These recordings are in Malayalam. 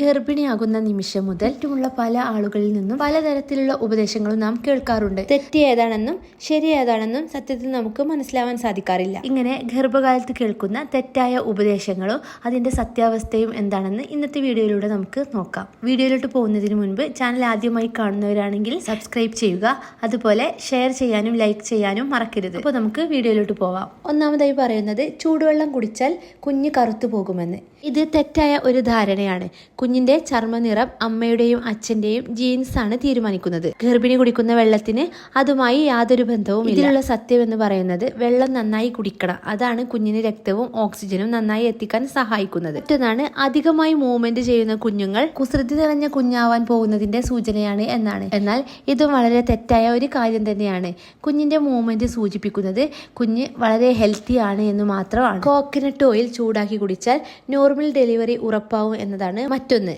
ഗർഭിണിയാകുന്ന നിമിഷം മുതൽ ചുറ്റുമുള്ള പല ആളുകളിൽ നിന്നും പലതരത്തിലുള്ള ഉപദേശങ്ങളും നാം കേൾക്കാറുണ്ട്. തെറ്റ് ഏതാണെന്നും ശരി ഏതാണെന്നും സത്യത്തിൽ നമുക്ക് മനസ്സിലാവാൻ സാധിക്കാറില്ല. ഇങ്ങനെ ഗർഭകാലത്ത് കേൾക്കുന്ന തെറ്റായ ഉപദേശങ്ങളും അതിന്റെ സത്യാവസ്ഥയും എന്താണെന്ന് ഇന്നത്തെ വീഡിയോയിലൂടെ നമുക്ക് നോക്കാം. വീഡിയോയിലോട്ട് പോകുന്നതിന് മുൻപ് ചാനൽ ആദ്യമായി കാണുന്നവരാണെങ്കിൽ സബ്സ്ക്രൈബ് ചെയ്യുക. അതുപോലെ ഷെയർ ചെയ്യാനും ലൈക്ക് ചെയ്യാനും മറക്കരുത്. അപ്പോൾ നമുക്ക് വീഡിയോയിലോട്ട് പോവാം. ഒന്നാമതായി പറയുന്നത് ചൂടുവെള്ളം കുടിച്ചാൽ കുഞ്ഞ് കറുത്തു പോകുമെന്ന്. ഇത് തെറ്റായ ഒരു ധാരണയാണ്. കുഞ്ഞിന്റെ ചർമ്മനിറം അമ്മയുടെയും അച്ഛന്റെയും ജീൻസ് ആണ് തീരുമാനിക്കുന്നത്. ഗർഭിണി കുടിക്കുന്ന വെള്ളത്തിന് അതുമായി യാതൊരു ബന്ധവും ഇതിലുള്ള സത്യം എന്ന് പറയുന്നത് വെള്ളം നന്നായി കുടിക്കണം. അതാണ് കുഞ്ഞിന് രക്തവും ഓക്സിജനും നന്നായി എത്തിക്കാൻ സഹായിക്കുന്നത്. മറ്റൊന്നാണ് അധികമായി മൂവ്മെന്റ് ചെയ്യുന്ന കുഞ്ഞുങ്ങൾ കുസൃതി നിറഞ്ഞ കുഞ്ഞാവാൻ പോകുന്നതിന്റെ സൂചനയാണ് എന്നാണ്. എന്നാൽ ഇതും വളരെ തെറ്റായ ഒരു കാര്യം തന്നെയാണ്. കുഞ്ഞിന്റെ മൂവ്മെന്റ് സൂചിപ്പിക്കുന്നത് കുഞ്ഞ് വളരെ ഹെൽത്തി ആണ് എന്ന് മാത്രമാണ്. കോക്കനട്ട് ഓയിൽ ചൂടാക്കി കുടിച്ചാൽ നോർമൽ ഡെലിവറി ഉറപ്പാവും എന്നതാണ് മറ്റൊന്ന്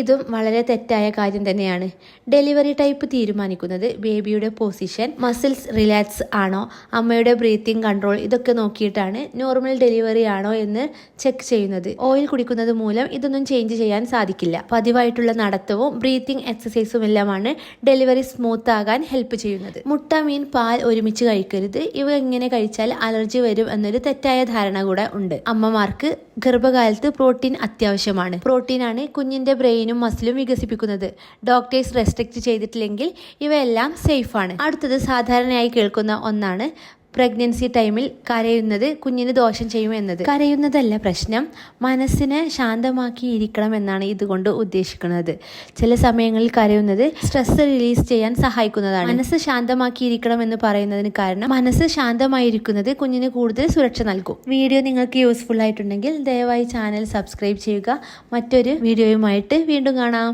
ഇതും വളരെ തെറ്റായ കാര്യം തന്നെയാണ്. ഡെലിവറി ടൈപ്പ് തീരുമാനിക്കുന്നത് ബേബിയുടെ പൊസിഷൻ മസിൽസ് റിലാക്സ് ആണോ അമ്മയുടെ ബ്രീത്തിങ് കൺട്രോൾ ഇതൊക്കെ നോക്കിയിട്ടാണ് നോർമൽ ഡെലിവറി ആണോ എന്ന് ചെക്ക് ചെയ്യുന്നത്. ഓയിൽ കുടിക്കുന്നത് മൂലം ഇതൊന്നും ചേഞ്ച് ചെയ്യാൻ സാധിക്കില്ല. പതിവായിട്ടുള്ള നടത്തവും ബ്രീത്തിങ് എക്സസൈസും എല്ലാമാണ് ഡെലിവറി സ്മൂത്ത് ആകാൻ ഹെൽപ്പ് ചെയ്യുന്നത്. മുട്ട മീൻ പാൽ ഒരുമിച്ച് കഴിക്കരുത്. ഇവ എങ്ങനെ കഴിച്ചാൽ അലർജി വരും എന്നൊരു തെറ്റായ ധാരണ കൂടെ ഉണ്ട്. അമ്മമാർക്ക് ഗർഭകാലത്ത് പ്രോട്ടീൻ അത്യാവശ്യമാണ്. പ്രോട്ടീനാണ് കുഞ്ഞിന്റെ ബ്രെയിനും മസിലും വികസിപ്പിക്കുന്നത്. ഡോക്ടേഴ്സ് റെസ്ട്രിക്റ്റ് ചെയ്തിട്ടില്ലെങ്കിൽ ഇവയെല്ലാം സേഫാണ്. അടുത്തത് സാധാരണയായി കേൾക്കുന്ന ഒന്നാണ് പ്രഗ്നൻസി ടൈമിൽ കരയുന്നത് കുഞ്ഞിന് ദോഷം ചെയ്യും എന്നത്. കരയുന്നതല്ല പ്രശ്നം. മനസ്സിനെ ശാന്തമാക്കി ഇരിക്കണം എന്നാണ് ഇതുകൊണ്ട് ഉദ്ദേശിക്കുന്നത്. ചില സമയങ്ങളിൽ കരയുന്നത് സ്ട്രെസ് റിലീസ് ചെയ്യാൻ സഹായിക്കുന്നതാണ്. മനസ്സ് ശാന്തമാക്കി ഇരിക്കണം എന്ന് പറയുന്നതിന് കാരണം മനസ്സ് ശാന്തമായിരിക്കുന്നത് കുഞ്ഞിന് കൂടുതൽ സുരക്ഷ നൽകും. വീഡിയോ നിങ്ങൾക്ക് യൂസ്ഫുൾ ആയിട്ടുണ്ടെങ്കിൽ ദയവായി ചാനൽ സബ്സ്ക്രൈബ് ചെയ്യുക. മറ്റൊരു വീഡിയോയുമായിട്ട് വീണ്ടും കാണാം.